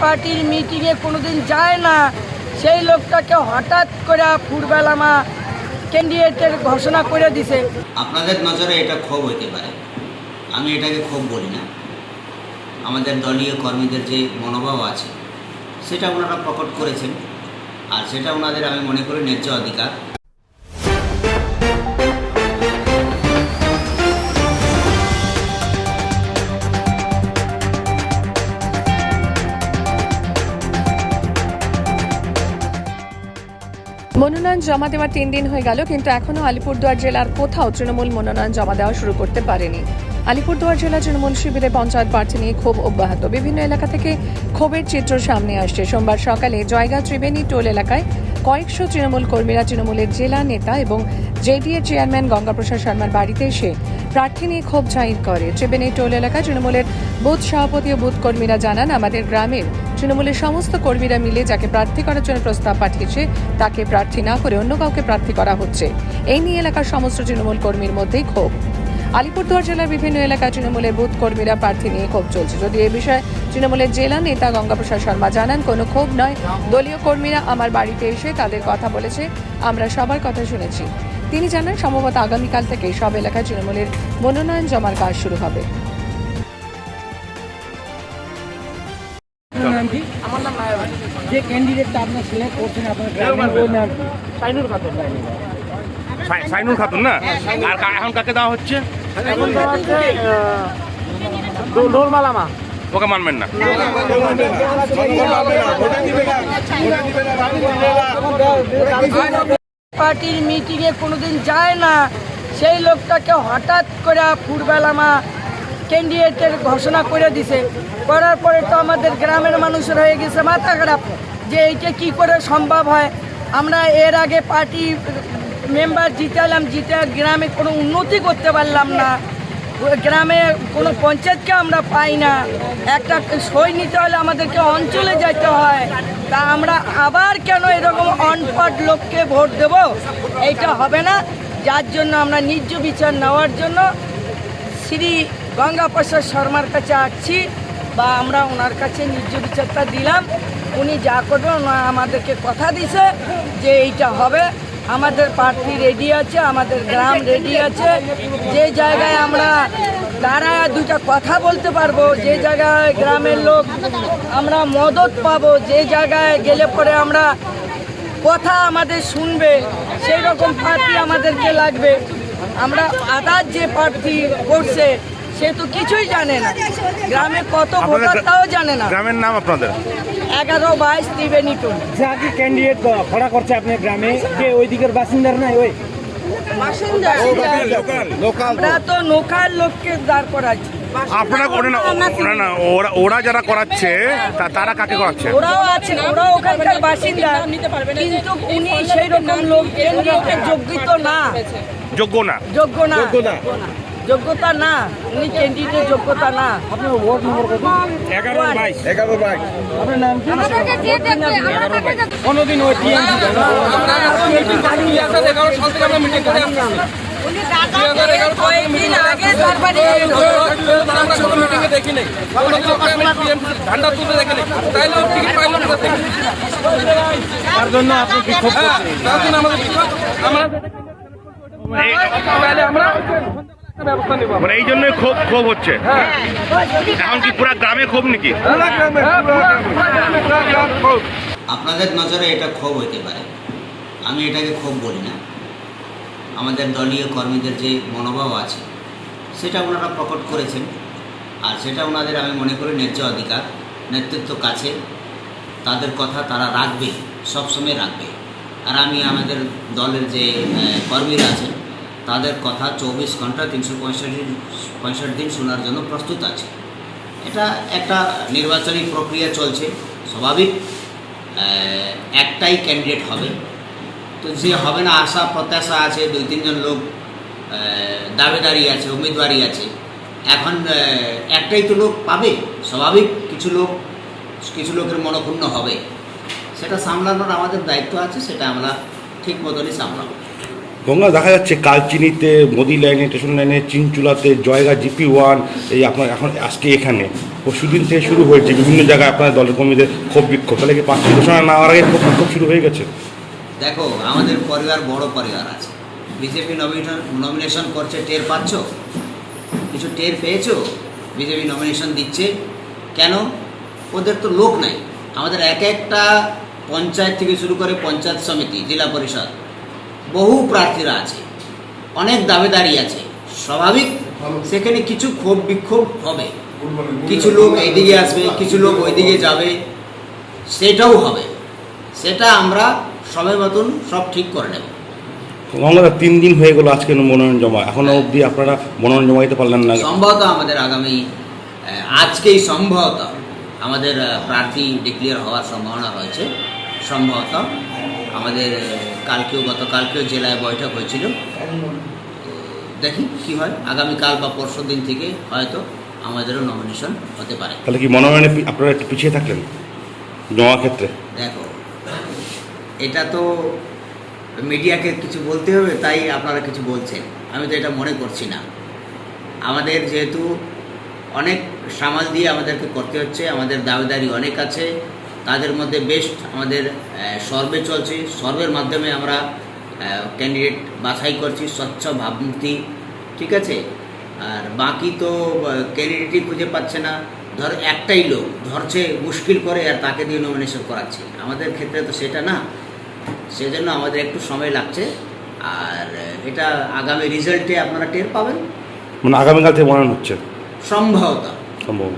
পার্টির মিটিংয়ে কোনোদিন যায় না। সেই লোকটাকে হঠাৎ করে ফুরবেলামা ক্যান্ডিডেটের ঘোষণা করে দিছে। আপনাদের নজরে এটা ক্ষোভ হইতে পারে। আমি এটাকে ক্ষোভ বলি না। আমাদের দলীয় কর্মীদের যে মনোভাব আছে, সেটা ওনারা প্রকট করেছেন। আর সেটা ওনাদের আমি মনে করি ন্যায্য অধিকার। মনোনয়ন জমা দেওয়ার তিন দিন হয়ে গেল, কিন্তু এখনও আলিপুরদুয়ার জেলার কোথাও তৃণমূল মনোনয়ন জমা দেওয়া শুরু করতে পারেনি। আলিপুরদুয়ার জেলা তৃণমূল শিবিরে পঞ্চায়েত প্রার্থী নিয়ে ক্ষোভ অব্যাহত। বিভিন্ন এলাকা থেকে ক্ষোভের চিত্র সামনে আসছে। সোমবার সকালে জয়গা ত্রিবেণী টোল এলাকায় কয়েকশো তৃণমূল কর্মীরা তৃণমূলের জেলা নেতা এবং জেডিএ চেয়ারম্যান গঙ্গাপ্রসাদ শর্মার বাড়িতে এসে প্রার্থী নিয়ে ক্ষোভ জাহির করে। ত্রিবেণী টোল এলাকায় তৃণমূলের বুথ সভাপতি ও বুথ কর্মীরা জানান, আমাদের গ্রামের তৃণমূলের সমস্ত কর্মীরা মিলে যাকে প্রার্থী করার জন্য প্রস্তাব পাঠিয়েছে, তাকে প্রার্থী না করে অন্য কাউকে প্রার্থী করা হচ্ছে। এই নিয়ে এলাকার সমস্ত তৃণমূল কর্মীর মধ্যেই ক্ষোভ। আলিপুরদুয়ার জেলার বিভিন্ন এলাকায় তৃণমূলের বুথ কর্মীরা প্রার্থী নিয়ে ক্ষোভ চলছে। যদি এ বিষয়ে তৃণমূলের জেলা নেতা গঙ্গাপ্রসাদ শর্মা জানান, কোনো ক্ষোভ নয়। দলীয় কর্মীরা আমার বাড়িতে এসে তাদের কথা বলেছে। আমরা সবার কথা শুনেছি। তিনি জানান সম্ভবত আগামীকাল থেকে সব এলাকায় তৃণমূলের মনোনয়ন জমার কাজ শুরু হবে। আমার নাম যে ক্যান্ডিডেটটা আপনার সিলেক্ট করছেন? সাইনুর খাতুন। সাই- সাইনুল খাতুন না? আর এখন কাকে দেওয়া হচ্ছে? হচ্ছে ডোরমালামা ওকে মানবেন না। পার্টির মিটিংয়ে কোনোদিন যায় না। সেই লোকটাকে হঠাৎ করে ফুরবেলামা ক্যান্ডিডেটের ঘোষণা করে দিছে। করার পরে তো আমাদের গ্রামের মানুষের হয়ে গেছে মাথা খারাপ। যে এইটা কি করে সম্ভব হয়? আমরা এর আগে পার্টি মেম্বার জিতালাম, জিতে গ্রামে কোনো উন্নতি করতে পারলাম না। গ্রামে কোনো পঞ্চায়েতকে আমরা পাই না। একটা সই নিতে হলে আমাদেরকে অঞ্চলে যেতে হয়। তা আমরা আবার কেন এরকম অনপট লোককে ভোট দেব, এইটা হবে না। যার জন্য আমরা ন্যায্য বিচার নেওয়ার জন্য শ্রী গঙ্গা প্রসাদ শর্মার কাছে আসছি বা আমরা ওনার কাছে ন্যায্য বিচারটা দিলাম। উনি যা করবেন ওনা আমাদেরকে কথা দিছে যে এইটা হবে। আমাদের প্রার্থী রেডি আছে, আমাদের গ্রাম রেডি আছে। যে জায়গায় আমরা তারা দুটা কথা বলতে পারব, যে জায়গায় গ্রামের লোক আমরা মদত পাবো, যে জায়গায় গেলে পরে আমরা কথা আমাদের শুনবে সেই রকম প্রার্থী আমাদেরকে লাগবে। আমরা আদার যে প্রার্থী করছে সে তো কিছুই জানে না। গ্রামে কত ভোটার তাও জানে না। গ্রামের নাম আপনাদের? এগারো বাইশ ত্রিবেণী টোল যা কি ক্যান্ডিডেট খড়া করছে আপনার গ্রামে কে ওই দিকের বাসিন্দার নাই ওই। আমরা তো। নোকাল লোককে দাঁড় করাচ্ছি। আপনারা ওরা না ওরা না ওরা ওরা যারা করাচ্ছে তারা কাকে করাচ্ছে? ওরাও আছে ওরাও ওখানকার বাসিন্দা। কিন্তু উনি সেই রকম লোক যোগ্যিত না। যোগ্য না? যোগ্য না। যোগ্যতা না। উনি ক্যান্ডিডেট যোগ্যতা না। আপনার ওয়ার্ড নম্বর কত? এগারো বাইশ। আপনার নাম কি? কোনোদিন ওই টিএমসি কয়েকদিন আগে তারপরে তার জন্য আপনি বিক্ষোভ করছেন মানে এই জন্যই ক্ষোভ ক্ষোভ হচ্ছে। এখন কি পুরা গ্রামে ক্ষোভ নাকি? আপনাদের নজরে এটা ক্ষোভ হইতে পারে। আমি এটাকে ক্ষোভ বলি না। আমাদের দলীয় কর্মীদের যে মনোভাব আছে, সেটা ওনারা প্রকট করেছেন। আর সেটা ওনাদের আমি মনে করি ন্যায্য অধিকার, নেতৃত্ব কাছে, তাদের কথা তারা রাখবে, সবসময় রাখবে। আর আমি আমাদের দলের যে কর্মীরা আছেন, তাদের কথা চব্বিশ ঘণ্টা তিনশো পঁয়ষট্টি পঁয়ষট্টি দিন শোনার জন্য প্রস্তুত আছে। এটা একটা নির্বাচনী প্রক্রিয়া চলছে, স্বাভাবিক। একটাই ক্যান্ডিডেট হবে। তো যে হবে না, আশা, প্রত্যাশা আছে, দুই, তিনজন লোক দাবেদারি আছে উমেদওয়ারি আছে। এখন একটাই তো লোক পাবে, স্বাভাবিক কিছু লোক, কিছু লোকের মনক্ষুণ্ণ হবে। সেটা সামলানোর আমাদের দায়িত্ব আছে, সেটা আমরা ঠিক মতনই সামলাবো। গঙ্গা, দেখা যাচ্ছে কালচিনিতে, মোদি লাইনে, স্টেশন লাইনে, চিনচুলাতে, জয়গা, জিপি ওয়ান, এই আপনার এখন আজকে এখানে। পরশুদিন থেকে শুরু হয়েছে, বিভিন্ন জায়গায় আপনার দলের কর্মীদের ক্ষোভ বিক্ষোভ। তাহলে কি পাঁচটি ঘোষণা না আগে ক্ষোভ বিক্ষোভ শুরু হয়ে গেছে? দেখো, আমাদের পরিবার বড় পরিবার আছে। বিজেপি নমিনেশন করছে, টের পাচ্ছ? কিছু টের পেয়েছ? বিজেপি নমিনেশন দিচ্ছে। কেন? ওদের তো লোক নাই। আমাদের এক একটা পঞ্চায়েত থেকে শুরু করে পঞ্চায়েত সমিতি, জেলা পরিষদ, বহু প্রার্থীরা আছে। অনেক দাবেদারি আছে। স্বাভাবিক, সেখানে কিছু ক্ষোভ বিক্ষোভ হবে। কিছু লোক এইদিকে আসবে, কিছু লোক ওইদিকে যাবে। সেটাও হবে। সেটা আমরা সময় মতন সব ঠিক করে নেব। গঙ্গাদা তিন দিন হয়ে গেল আজকে মনোনয়ন জমা। এখনও অবধি আপনারা মনোনয়ন জমা দিতে পারলেন না। সম্ভবত আমাদের আগামী আজকেই সম্ভবত আমাদের প্রার্থী ডিক্লেয়ার হওয়ার সম্ভাবনা রয়েছে। সম্ভবত আমাদের কালকেও গতকালকেও জেলায় বৈঠক হয়েছিল। দেখি কি হয়। আগামীকাল বা পরশু দিন থেকে হয়তো আমাদেরও নমিনেশন হতে পারে। তাহলে কি মনোনয়নে আপনারা একটু পিছিয়ে থাকলেন? জমা ক্ষেত্রে? দেখো এটা তো মিডিয়াকে কিছু বলতে হবে, তাই আপনারা কিছু বলছেন। আমি তো এটা মনে করছি না। আমাদের যেহেতু অনেক সামাল দিয়ে আমাদেরকে করতে হচ্ছে, আমাদের দাবিদারি অনেক আছে, তাদের মধ্যে বেস্ট আমাদের সর্ভে চলছে। সর্ভের মাধ্যমে আমরা ক্যান্ডিডেট বাছাই করছি, স্বচ্ছ ভাবমূর্তি, ঠিক আছে? আর বাকি তো ক্যান্ডিডেটই খুঁজে পাচ্ছে না। ধর একটাই লোক ধরছে, মুশকিল করে, আর তাকে দিয়ে নমিনেশন করাচ্ছে। আমাদের ক্ষেত্রে তো সেটা না। সেজন্য আমাদের একটু সময় লাগছে। আর এটা আগামী রেজাল্টে আপনারা টের পাবেন। মানে আগামীকাল থেকে মনে হচ্ছে? সম্ভবত। সম্ভব।